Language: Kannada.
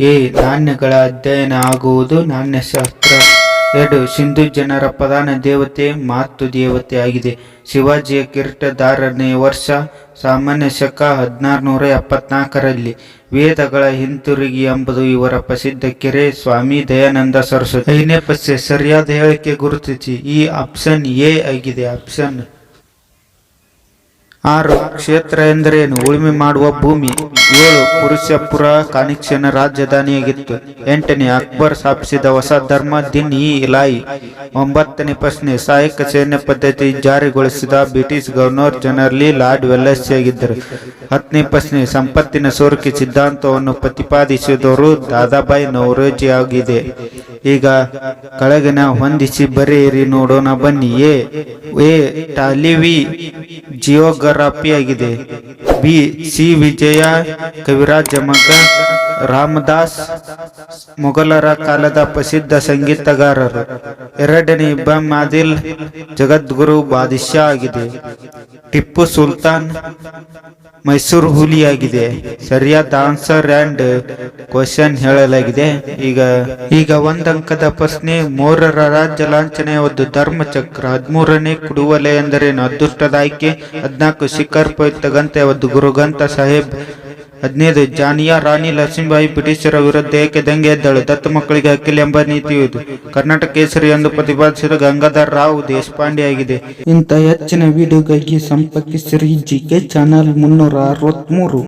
ಎ ನಾಣ್ಯಗಳ ಅಧ್ಯಯನ ಆಗುವುದು ನಾಣ್ಯಶಾಸ್ತ್ರ ಎರಡು, ಸಿಂಧು ಜನರ ಪ್ರಧಾನ ದೇವತೆ, ಮಾತು ದೇವತೆ ಆಗಿದೆ. ಶಿವಾಜಿಯ ಕಿರೀಟದಾರನೇ ವರ್ಷ ಸಾಮಾನ್ಯ ಶಕ ಹದಿನಾರುನೂರ ಎಪ್ಪತ್ನಾಲ್ಕರಲ್ಲಿ. ವೇದಗಳ ಹಿಂತಿರುಗಿ ಎಂಬುದು ಇವರ ಪ್ರಸಿದ್ಧ ಕೆರೆ ಸ್ವಾಮಿ ದಯಾನಂದ ಸರಸ್ವತಿ. ಐದನೇ ಪ್ರಶ್ನೆ ಸರಿಯಾದ ಹೇಳಿಕೆ ಗುರುತಿಸಿ. ಈ ಆಪ್ಷನ್ ಎ ಆಗಿದೆ. ಆಪ್ಷನ್ ಆರು ಕ್ಷೇತ್ರ ಎಂದರೇನು? ಉಳುಮೆ ಮಾಡುವ ಭೂಮಿ. ಏಳು ಪುರುಷಪುರ ಕಾನಿಕ್ಷನ ರಾಜಧಾನಿಯಾಗಿತ್ತು. ಎಂಟನೇ ಅಕ್ಬರ್ ಸ್ಥಾಪಿಸಿದ ಹೊಸ ಧರ್ಮ ದಿನ್ ಇ ಇಲಾಯಿ. ಒಂಬತ್ತನೇ ಪ್ರಶ್ನೆ, ಸಹಾಯಕ ಸೇನೆ ಪದ್ಧತಿ ಜಾರಿಗೊಳಿಸಿದ British governor general lord Wellesley ಆಗಿದ್ದರು ಹತ್ತನೇ ಪ್ರಶ್ನೆ, ಸಂಪತ್ತಿನ ಸೋರಿಕೆ ಸಿದ್ಧಾಂತವನ್ನು ಪ್ರತಿಪಾದಿಸಿದವರು ದಾದಾಬಾಯಿ ನವರೋಜಿ ಆಗಿದೆ. ಈಗ ಕೆಳಗಿನ ಹೊಂದಿಸಿ ಬರೆಯಿರಿ, ನೋಡೋಣ ಬನ್ನಿ. ಎ ಟಾಲಿವಿ ಜಿಯೋಗ್ರಫಿ ಆಗಿದೆ ಬಿ. ಸಿ. ವಿಜಯ ಕವಿರಾಜ್ ಮಗ ರಾಮದಾಸ್, ಮೊಘಲರ ಕಾಲದ ಪ್ರಸಿದ್ಧ ಸಂಗೀತಗಾರರು. ಎರಡನೇ ಇಬ್ಬಮ್ ಆದಿಲ್ ಜಗದ್ಗುರು ಬಾದಿಶಾ ಆಗಿದೆ. ಟಿಪ್ಪು ಸುಲ್ತಾನ್ ಮೈಸೂರು ಹುಲಿಯಾಗಿದೆ. ಸರಿಯಾದ ಆನ್ಸರ್ ಅಂಡ್ ಕ್ವಶನ್ ಹೇಳಲಾಗಿದೆ. ಈಗ ಈಗ ಒಂದಂಕದ ಪ್ರಶ್ನೆ, ಮೂರರ ರಾಜ್ಯ ಲಾಂಛನೆ ಒಂದು ಧರ್ಮಚಕ್ರ, ಹದಿಮೂರನೇ ಕುಡುವಲೆ ಎಂದರೇನು ಅದೃಷ್ಟದ ಆಯ್ಕೆ? ಹದಿನಾಲ್ಕು ಶಿಖರ್ ಪವಿತ್ರ ಗಂತೆ ಒಂದು ಗುರುಗಂತ ಸಾಹೇಬ್ ಹದಿನೈದು, ಜಾನಿಯಾ, ರಾಣಿ ಲಕ್ಷ್ಮೀಬಾಯಿ ಬ್ರಿಟಿಷರ ವಿರುದ್ಧ ಏಕೆ ದಂಗೆ ಎದ್ದಳು? ದತ್ತು ಮಕ್ಕಳಿಗೆ ಅಕ್ಕಿಲಿ ಎಂಬ ನೀತಿಯು ಕರ್ನಾಟಕ ಕೇಸರಿ ಎಂದು ಪ್ರತಿಪಾದಿಸಿದ ಗಂಗಾಧರ್ ರಾವ್ ದೇಶಪಾಂಡೆ ಆಗಿದೆ ಇಂಥ ಹೆಚ್ಚಿನ ವಿಡಿಯೋಗಾಗಿ ಸಂಪರ್ಕಿಸಿರಿ. ಜಿ ಕೆ ಚಾನಲ್ ಮುನ್ನೂರ